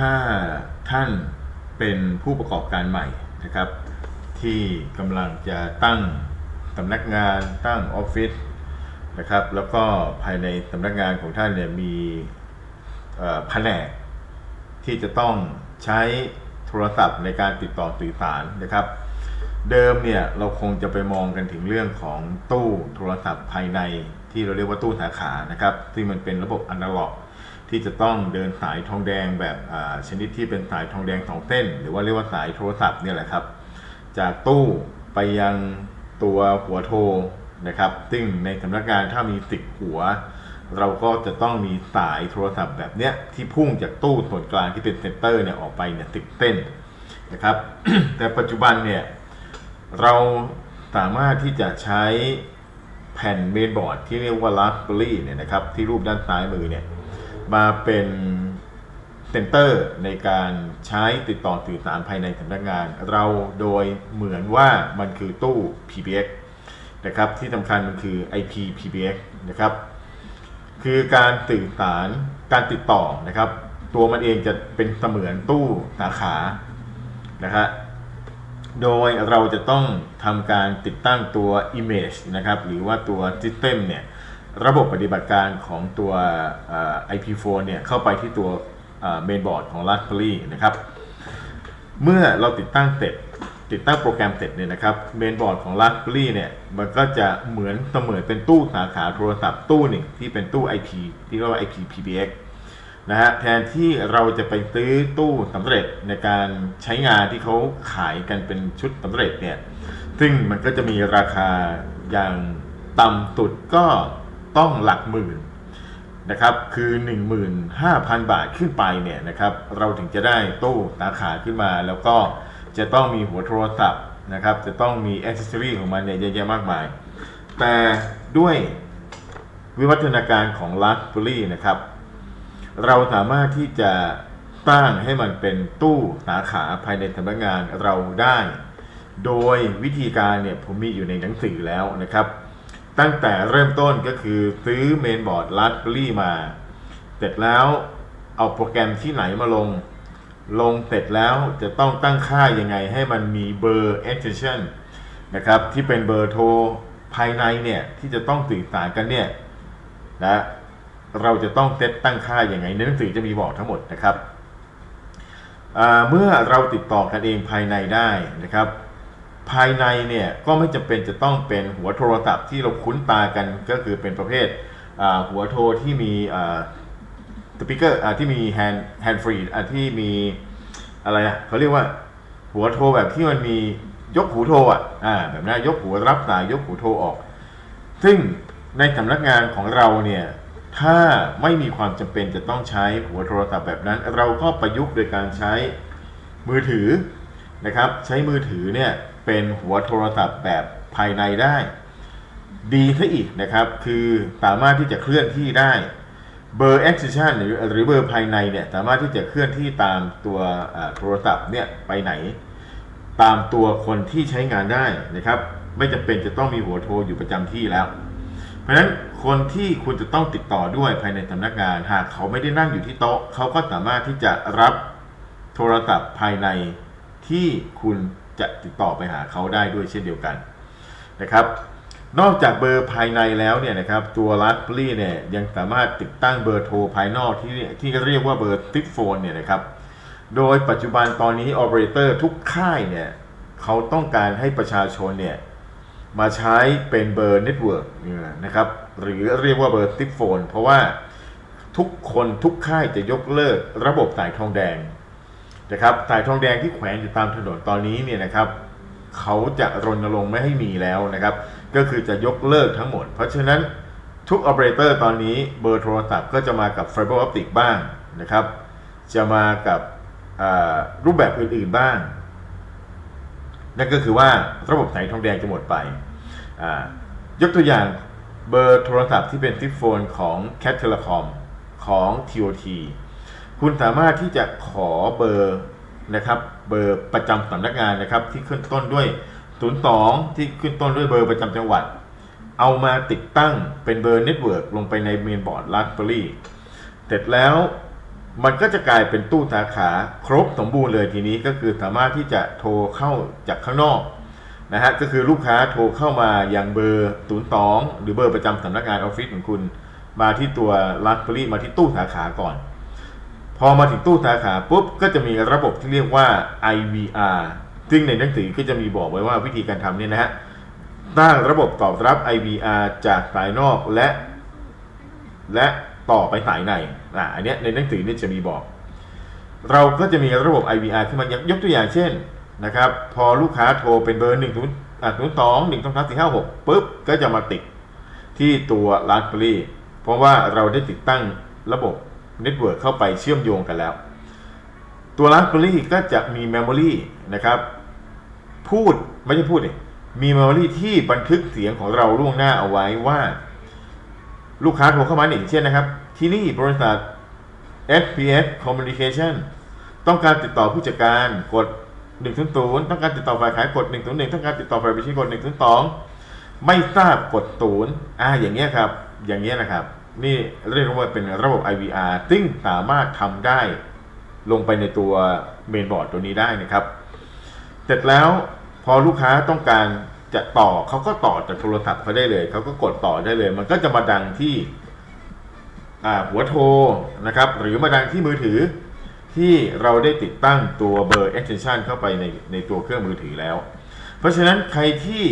ถ้าท่านเป็นผู้ประกอบการใหม่นะครับ ที่กำลังจะตั้งสำนักงานตั้งออฟฟิศนะครับ แล้วก็ภายในสำนักงานของท่านเนี่ยมีแผนกที่จะต้องใช้โทรศัพท์ในการติดต่อสื่อสารนะครับ เดิมเนี่ยเราคงจะไปมองกันถึงเรื่องของตู้โทรศัพท์ภายในที่เราเรียกว่าตู้สาขานะครับที่มันเป็นระบบอนาล็อก ที่จะต้องเดินสายทองแดงแบบอ่าชนิดที่เป็นสายทองแดงสองเส้น หรือว่าเรียกว่าสายโทรศัพท์เนี่ยแหละครับ จากตู้ไปยังตัวหัวโทรนะครับ ซึ่งในสำนักงานถ้ามีสิบหัว เราก็จะต้องมีสายโทรศัพท์แบบเนี้ยที่พุ่งจากตู้ส่วนกลางที่เป็นเซ็นเตอร์เนี่ยออกไปเนี่ยสิบเส้นนะครับ แต่ปัจจุบันเนี่ยเราสามารถที่จะใช้แผ่นเมนบอร์ดที่เรียกว่า Raspberry เนี่ยนะครับที่รูปด้านซ้ายมือเนี่ย มาเป็นเซ็นเตอร์ในการใช้ติดต่อสื่อสารภายในสำนักงาน เราโดยเหมือนว่ามันคือตู้ PBX นะครับที่สำคัญมันคือ IP PBX นะครับคือการสื่อสารการติดต่อนะครับ ตัวมันเองจะเป็นเสมือนตู้สาขานะฮะโดยเราจะต้องทำการติดตั้งตัว image นะครับหรือว่าตัว system เนี่ย ระบบปฏิบัติการของตัว IP4 เนี่ยเข้าไปที่ตัวเอ่อ mainboard ของ Raspberry นะครับ เมื่อเราติดตั้งเสร็จติดตั้งโปรแกรมเสร็จเนี่ยนะครับ mainboard ของ Raspberry เนี่ยมันก็จะเหมือนเสมือนเป็นตู้สาขาโทรศัพท์ตู้หนึ่งที่เป็นตู้ IP ที่เรียกว่า IP PBX นะฮะแทนที่เราจะไปซื้อตู้สำเร็จในการใช้งานที่เขาขายกันเป็นชุดสำเร็จเนี่ยซึ่งมันก็จะมีราคาอย่างต่ำสุดก็ ต้องหลักหมื่นนะครับคือ 15,000 บาทขึ้นไปเนี่ยนะครับเราถึงจะได้ตู้สาขาขึ้นมา แล้วก็จะต้องมีหัวโทรศัพท์นะครับจะต้องมีอ c เซ s ซอรีของมันเนี่ยเยอะแยะมากมาย แต่ด้วยวิวัฒนาการของ Raspberry นะครับ เราสามารถที่จะตั้งให้มันเป็นตู้สาขาภายในสำนักงานเราได้ โดยวิธีการเนี่ยผมมีอยู่ในหนังสือแล้วนะครับ ตั้งแต่เริ่มต้นก็คือซื้อเมนบอร์ด Raspberry มา เสร็จแล้วเอาโปรแกรมที่ไหนมาลง ลงเสร็จแล้วจะต้องตั้งค่ายังไงให้มันมีเบอร์ extension นะครับที่เป็นเบอร์โทรภายในเนี่ยที่จะต้องสื่อสารกันเนี่ยนะเราจะต้องเซตตั้งค่าอย่างไงในหนังสือจะมีบอกทั้งหมดนะครับเมื่อเราติดต่อกันเองภายในได้นะครับ ภายในเนี่ยก็ไม่จำเป็นจะต้องเป็นหัวโทรศัพท์ที่เราคุ้นตากันก็คือเป็นประเภทหัวโทรที่มีสปีกเกอร์ที่มีแฮนด์แฮนด์ฟรีที่มีอะไรอะเขาเรียกว่าหัวโทรแบบที่มันมียกหูโทรอะอ่าแบบนั้นยกหูรับสายยกหูโทรออก ซึ่งในสำนักงานของเราเนี่ยถ้าไม่มีความจำเป็นจะต้องใช้หัวโทรศัพท์แบบนั้น เราก็ประยุกต์โดยการใช้มือถือนะครับ ใช้มือถือเนี่ย เป็นหัวโทรศัพท์แบบภายในได้ ดีซะอีกนะครับ คือสามารถที่จะเคลื่อนที่ได้เบอร์ extension หรือหรือเบอร์ภายในเนี่ยสามารถที่จะเคลื่อนที่ตามตัวโทรศัพท์เนี่ยไปไหน ตามตัวคนที่ใช้งานได้นะครับ ไม่จำเป็นจะต้องมีหัวโทรอยู่ประจำที่แล้ว เพราะฉะนั้นคนที่คุณจะต้องติดต่อด้วยภายในสำนักงาน หากเขาไม่ได้นั่งอยู่ที่โต๊ะ เขาก็สามารถที่จะรับโทรศัพท์ภายในที่คุณ จะติดต่อไปหาเขาได้ด้วยเช่นเดียวกันนะครับ นอกจากเบอร์ภายในแล้วเนี่ยนะครับตัว Raspberry เนี่ยยังสามารถติดตั้งเบอร์โทรภายนอกที่ที่เรียกว่าเบอร์ติดโฟนเนี่ยนะครับโดยปัจจุบันตอนนี้ Operator ทุกค่ายเนี่ยเขาต้องการให้ประชาชนเนี่ยมาใช้เป็นเบอร์เน็ตเวิร์กนะครับหรือเรียกว่าเบอร์ติดโฟนเพราะว่าทุกคนทุกค่ายจะยกเลิกระบบสายทองแดง นะครับสายทองแดงที่แขวนอยู่ตามถนนตอนนี้เนี่ยนะครับเขาจะรณรงค์ไม่ให้มีแล้วนะครับ ก็คือจะยกเลิกทั้งหมด เพราะฉะนั้นทุก Operator ตอนนี้เบอร์โทรศัพท์ก็จะมากับ Fiber Optic บ้างนะครับ จะมากับรูปแบบอื่นๆบ้าง นั่นก็คือว่าระบบสายทองแดงจะหมดไป ยกตัวอย่างเบอร์โทรศัพท์ที่เป็นซิปโฟนของ Cat Telecom ของ TOT คุณสามารถที่จะขอเบอร์นะครับ เบอร์ประจำสำนักงานนะครับ ที่ขึ้นต้นด้วย 02 ที่ขึ้นต้นด้วยเบอร์ประจำจังหวัด เอามาติดตั้งเป็นเบอร์เน็ตเวิร์กลงไปในเมนบอร์ด Raspberry เสร็จแล้วมันก็จะกลายเป็นตู้สาขาครบสมบูรณ์เลยทีนี้ก็คือสามารถที่จะโทรเข้าจากข้างนอกนะฮะก็คือลูกค้าโทรเข้ามาอย่างเบอร์ 0 2 หรือเบอร์ประจำสำนักงานออฟฟิศของคุณ มาที่ตัวรัสเบอรี่มาที่ตู้สาขาก่อน พอมาถึงตู้สาขาปุ๊บก็จะมีระบบที่เรียกว่า IVR ซึ่งในหนังสือก็จะมีบอกไว้ว่าวิธีการทำเนี่ยนะฮะสร้งระบบตอบรับ IVR จากสายนอกและ และต่อไปสายในอะอันเนี้ยในหนังสือเนี่ยจะมีบอก เราก็จะมีระบบ IVR ขึ้นมายกตัวอย่างเช่นนะครับพอลูกค้าโทรเป็นเบอร์หนึ่งศูนย์ศูนย์สองหนึ่งสองสามสี่ห้าหกปุ๊บก็จะมาติดที่ตัว Raspberry เพราะว่าเราได้ติดตั้งระบบ เน็ตเวิร์กเข้าไปเชื่อมโยงกันแล้ว ตัว Raspberry ก็จะมี Memory นะครับ พูดไม่ใช่พูดดิมี Memory ที่บันทึกเสียงของเราล่วงหน้าเอาไว้ว่า ลูกค้าโทรเข้ามาอย่างเช่นนะครับ ที่นี่บริษัท FPS Communication ต้องการติดต่อผู้จัดการกด100ต้องการติดต่อฝ่ายขายกด101ต้องการติดต่อฝ่ายบัญชีกด102ไม่ทราบกดศูนย์อ่าอย่างเงี้ยครับ อย่างเงี้ยนะครับ นี่เรียกว่าเป็นระบบ IVR ซึ่งสามารถทำได้ลงไปในตัวเมนบอร์ดตัวนี้ได้นะครับ เสร็จแล้วพอลูกค้าต้องการจะต่อเขาก็ต่อจากโทรศัพท์เขาได้เลย เขาก็กดต่อได้เลย มันก็จะมาดังที่หัวโทรนะครับ หรือมาดังที่มือถือที่เราได้ติดตั้งตัวเบอร์ extension เข้าไปในในตัวเครื่องมือถือแล้ว เพราะฉะนั้นใครที่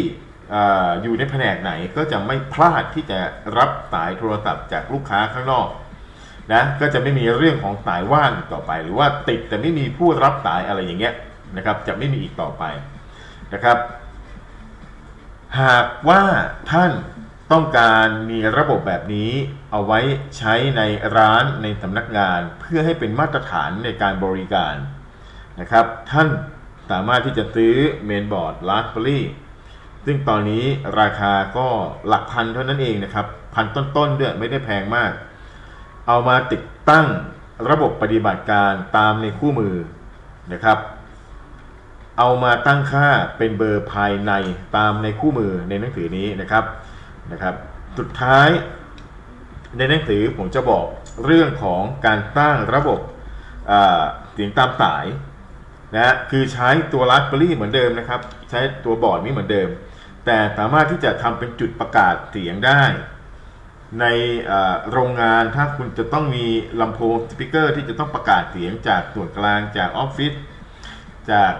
อยู่ในแผนกไหนก็จะไม่พลาดที่จะรับสายโทรศัพท์จากลูกค้าข้างนอกนะก็จะไม่มีเรื่องของสายว่างต่อไป หรือว่าติดแต่ไม่มีผู้รับสายอะไรอย่างเงี้ยนะครับ จะไม่มีอีกต่อไปนะครับ หากว่าท่านต้องการมีระบบแบบนี้เอาไว้ใช้ในร้านในสำนักงานเพื่อให้เป็นมาตรฐานในการบริการนะครับ ท่านสามารถที่จะซื้อเมนบอร์ด Raspberry ซึ่งตอนนี้ราคาก็หลักพันเท่านั้นเองนะครับ พันต้นๆด้วยไม่ได้แพงมาก เอามาติดตั้งระบบปฏิบัติการตามในคู่มือนะครับ เอามาตั้งค่าเป็นเบอร์ภายในตามในคู่มือในหนังสือนี้นะครับนะครับ สุดท้ายในหนังสือผมจะบอกเรื่องของการสร้างระบบเสียงตามสายนะฮะคือใช้ตัว Raspberry เหมือนเดิมนะครับ ใช้ตัวบอร์ดนี้เหมือนเดิม แต่สามารถที่จะทำเป็นจุดประกาศเสียงได้ ในโรงงานถ้าคุณจะต้องมีลำโพงสปีกเกอร์ที่จะต้องประกาศเสียงจากส่วนกลางจากออฟฟิศจาก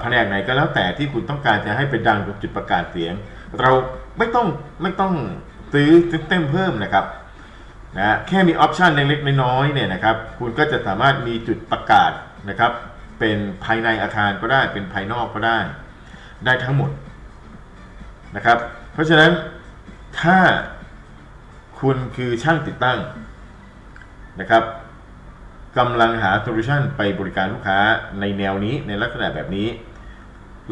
แผนกไหนก็แล้วแต่ที่คุณต้องการจะให้เป็นดังกับจุดประกาศเสียง เราไม่ต้องไม่ต้องซื้อซิสเต็มเพิ่มนะครับนะแค่มีออปชันเล็กๆน้อยๆเนี่ยนะครับ คุณก็จะสามารถมีจุดประกาศนะครับ เป็นภายในอาคารก็ได้เป็นภายนอกก็ได้ ได้ทั้งหมด นะครับ เพราะฉะนั้นถ้าคุณคือช่างติดตั้งนะครับกำลังหาโซลูชันไปบริการลูกค้าในแนวนี้ในลักษณะแบบนี้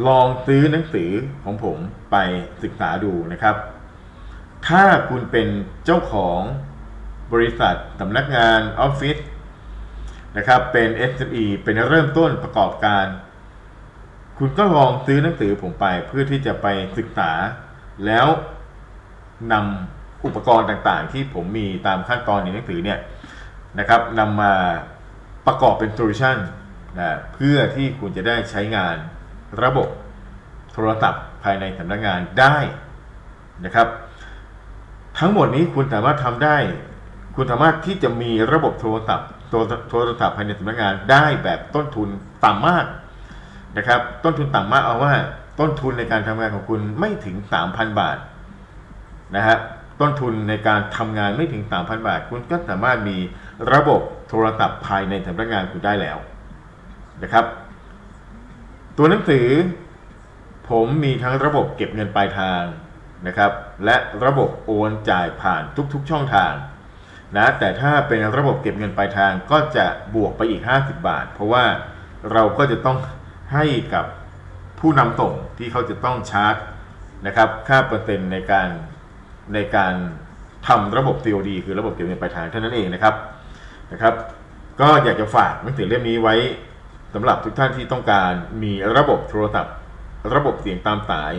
ลองซื้อหนังสือของผมไปศึกษาดูนะครับ ถ้าคุณเป็นเจ้าของบริษัทสำนักงานออฟฟิศนะครับเป็น SME เป็นเริ่มต้นประกอบการ คุณก็ลองซื้อหนังสือผมไปเพื่อที่จะไปศึกษา แล้วนำอุปกรณ์ต่างๆ ที่ผมมีตามขั้นตอนในหนังสือเนี่ยนะครับนำมาประกอบเป็นโซลูชันนะเพื่อที่คุณจะได้ใช้งานระบบโทรศัพท์ภายในสำนักงานได้นะครับ ทั้งหมดนี้คุณสามารถทำได้ คุณสามารถที่จะมีระบบโทรศัพท์โทรโทรศัพท์ภายในสำนักงานได้แบบต้นทุนต่ำมาก นะครับ ต้นทุนต่ำมากเอาว่า ต้นทุนในการทำงานของคุณไม่ถึง 3,000 บาทนะฮะต้นทุนในการทำงานไม่ถึง 3,000 บาท คุณก็สามารถมีระบบโทรศัพท์ภายในสำนักงานคุณได้แล้วนะครับ ตัวหนังสือ ผมมีทั้งระบบเก็บเงินปลายทางนะครับ และระบบโอนจ่ายผ่านทุกๆช่องทางนะแต่ถ้าเป็นระบบเก็บเงินปลายทางก็จะบวกไปอีก 50 บาท เพราะว่าเราก็จะต้อง ให้กับผู้นำส่งที่เขาจะต้องชาร์จนะครับค่าเปอร์เซ็นต์ในการในการทำระบบ COD คือระบบเก็บเงินปลายทางเท่านั้นเองนะครับนะครับ ก็อยากจะฝากหนังสือเล่มนี้ไว้สำหรับทุกท่านที่ต้องการมีระบบโทรศัพท์ ระบบเสียงตามสาย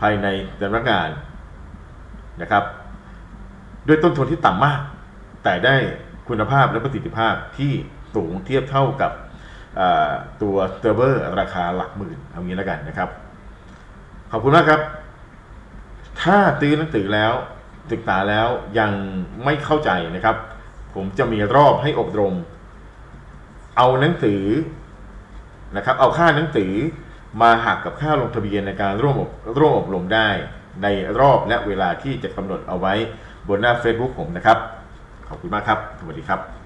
ภายในสำนักงานนะครับด้วยต้นทุนที่ต่ำมาก แต่ได้คุณภาพและประสิทธิภาพที่สูงเทียบเท่ากับ ตัวเซอร์ฟเวอร์ราคาหลักหมื่นเอางี้แล้วกันนะครับ ขอบคุณมากครับ ถ้าซื้อหนังสือแล้วศึกษาแล้วยังไม่เข้าใจนะครับ ผมจะมีรอบให้อบรม เอาหนังสือนะครับ เอาค่าหนังสือมาหักกับค่าลงทะเบียนในการร่วมอบร่วมอบรมได้ ในรอบและเวลาที่จะกำหนดเอาไว้บนหน้า Facebook ผมนะครับ ขอบคุณมากครับ สวัสดีครับ